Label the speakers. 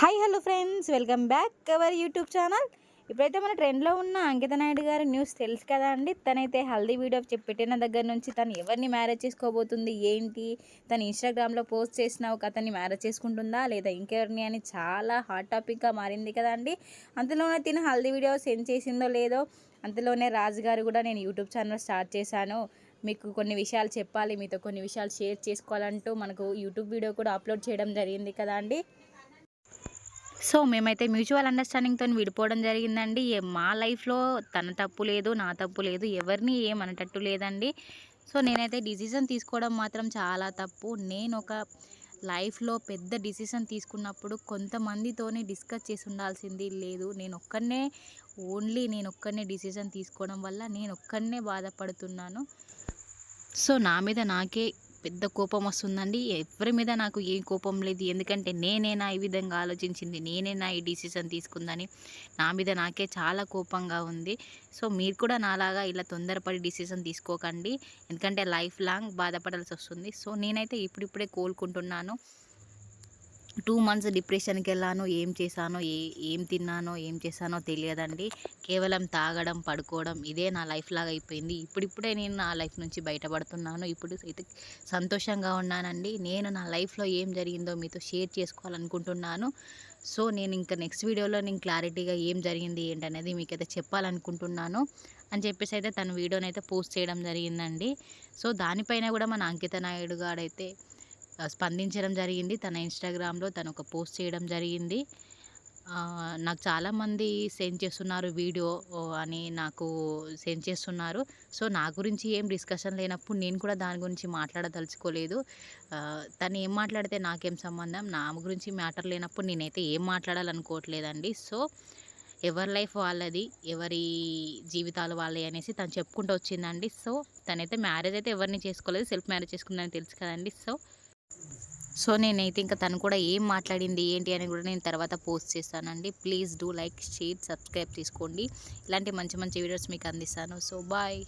Speaker 1: Hi hello friends. Welcome back our YouTube channel. ఇప్పుడైతే మన ట్రెండ్లో ఉన్న అంకిత నాయుడు గారి న్యూస్ తెలుసు కదా అండి. తనైతే హల్దీ వీడియో చెప్పిన పెట్టిన దగ్గర నుంచి తను ఎవరిని మ్యారేజ్ చేసుకోబోతుంది ఏంటి? తను ఇన్స్టాగ్రామ్లో పోస్ట్ చేసిన ఒక అతన్ని మ్యారేజ్ చేసుకుంటుందా? లేదా ఇంకెవరిని అని చాలా హాట్ టాపిక్గా మారింది కదా అండి. అంతలోనే తిన హల్దీ వీడియో సెండ్ చేసిందో లేదో అంతలోనే రాజు గారు కూడా నేను యూట్యూబ్ ఛానల్ స్టార్ట్ చేశాను. మీకు కొన్ని విషయాలు చెప్పాలి మీతో కొన్ని విషయాలు షేర్ చేసుకోవాలంటూ మనకు యూట్యూబ్ వీడియో కూడా అప్లోడ్ చేయడం జరిగింది కదా అండి. సో మేమైతే మ్యూచువల్ అండర్స్టాండింగ్తో విడిపోవడం జరిగిందండి. ఏ- మా లైఫ్లో తన తప్పు లేదు నా తప్పు లేదు ఎవరిని ఏమనేటట్టు లేదండి. సో నేనైతే డిసిజన్ తీసుకోవడం మాత్రం చాలా తప్పు. నేను ఒక లైఫ్లో పెద్ద డిసిషన్ తీసుకున్నప్పుడు కొంతమందితోనే డిస్కస్ చేసి ఉండాల్సింది లేదు. నేను ఒక్కనే ఓన్లీ నేను ఒక్కనే డిసిజన్ తీసుకోవడం వల్ల నేను ఒక్కనే బాధపడుతున్నాను. సో నా మీద నాకే పెద్ద కోపం వస్తుందండి. ఎవరి మీద నాకు ఏం కోపం లేదు. ఎందుకంటే నేనేనా ఈ విధంగా ఆలోచించింది? నేనేనా ఈ డిసిషన్ తీసుకుందని? నా మీద నాకే చాలా కోపంగా ఉంది. సో మీరు కూడా నాలాగా ఇలా తొందరపడి డిసిషన్ తీసుకోకండి. ఎందుకంటే లైఫ్ లాంగ్ బాధపడాల్సి వస్తుంది. సో నేనైతే ఇప్పుడిప్పుడే కోలుకుంటున్నాను. టూ మంత్స్ డిప్రెషన్కి వెళ్ళాను ఏం చేశానో ఏ ఏం తిన్నానో ఏం చేశానో తెలియదండి. కేవలం తాగడం పడుకోవడం ఇదే నా లైఫ్ లాగా అయిపోయింది. ఇప్పుడిప్పుడే నేను నా లైఫ్ నుంచి బయటపడుతున్నాను. ఇప్పుడు అయితే సంతోషంగా ఉన్నానండి. నేను నా లైఫ్లో ఏం జరిగిందో మీతో షేర్ చేసుకోవాలనుకుంటున్నాను. సో నేను ఇంకా నెక్స్ట్ వీడియోలో నేను క్లారిటీగా ఏం జరిగింది ఏంటనేది మీకైతే చెప్పాలనుకుంటున్నాను. అని చెప్పేసి అయితే తన వీడియోని అయితే పోస్ట్ చేయడం జరిగిందండి. సో దానిపైన కూడా మన అంకిత నాయుడు గారు అయితే స్పందించడం జరిగింది. తన ఇన్స్టాగ్రామ్లో తను ఒక పోస్ట్ చేయడం జరిగింది. నాకు చాలామంది సెండ్ చేస్తున్నారు వీడియో అని నాకు సెండ్ చేస్తున్నారు. సో నా గురించి ఏం డిస్కషన్ లేనప్పుడు నేను కూడా దాని గురించి మాట్లాడదలుచుకోలేదు. తను ఏం మాట్లాడితే నాకేం సంబంధం? నా గురించి మ్యాటర్ లేనప్పుడు నేనైతే ఏం మాట్లాడాలనుకోవట్లేదండి. సో ఎవరి లైఫ్ వాళ్ళది ఎవరి జీవితాలు వాళ్ళే అనేసి తను చెప్పుకుంటూ వచ్చిందండి. సో తనైతే మ్యారేజ్ అయితే ఎవరిని చేసుకోలేదు. సెల్ఫ్ మ్యారేజ్ చేసుకుందని తెలుసు కదండి. సో సో నేనైతే ఇంకా తను కూడా ఏం మాట్లాడింది ఏంటి అని కూడా నేను తర్వాత పోస్ట్ చేస్తానండి. Please do like share subscribe చేసుకోండి ఇలాంటి మంచి మంచి వీడియోస్ మీకు అందిస్తాను. So bye.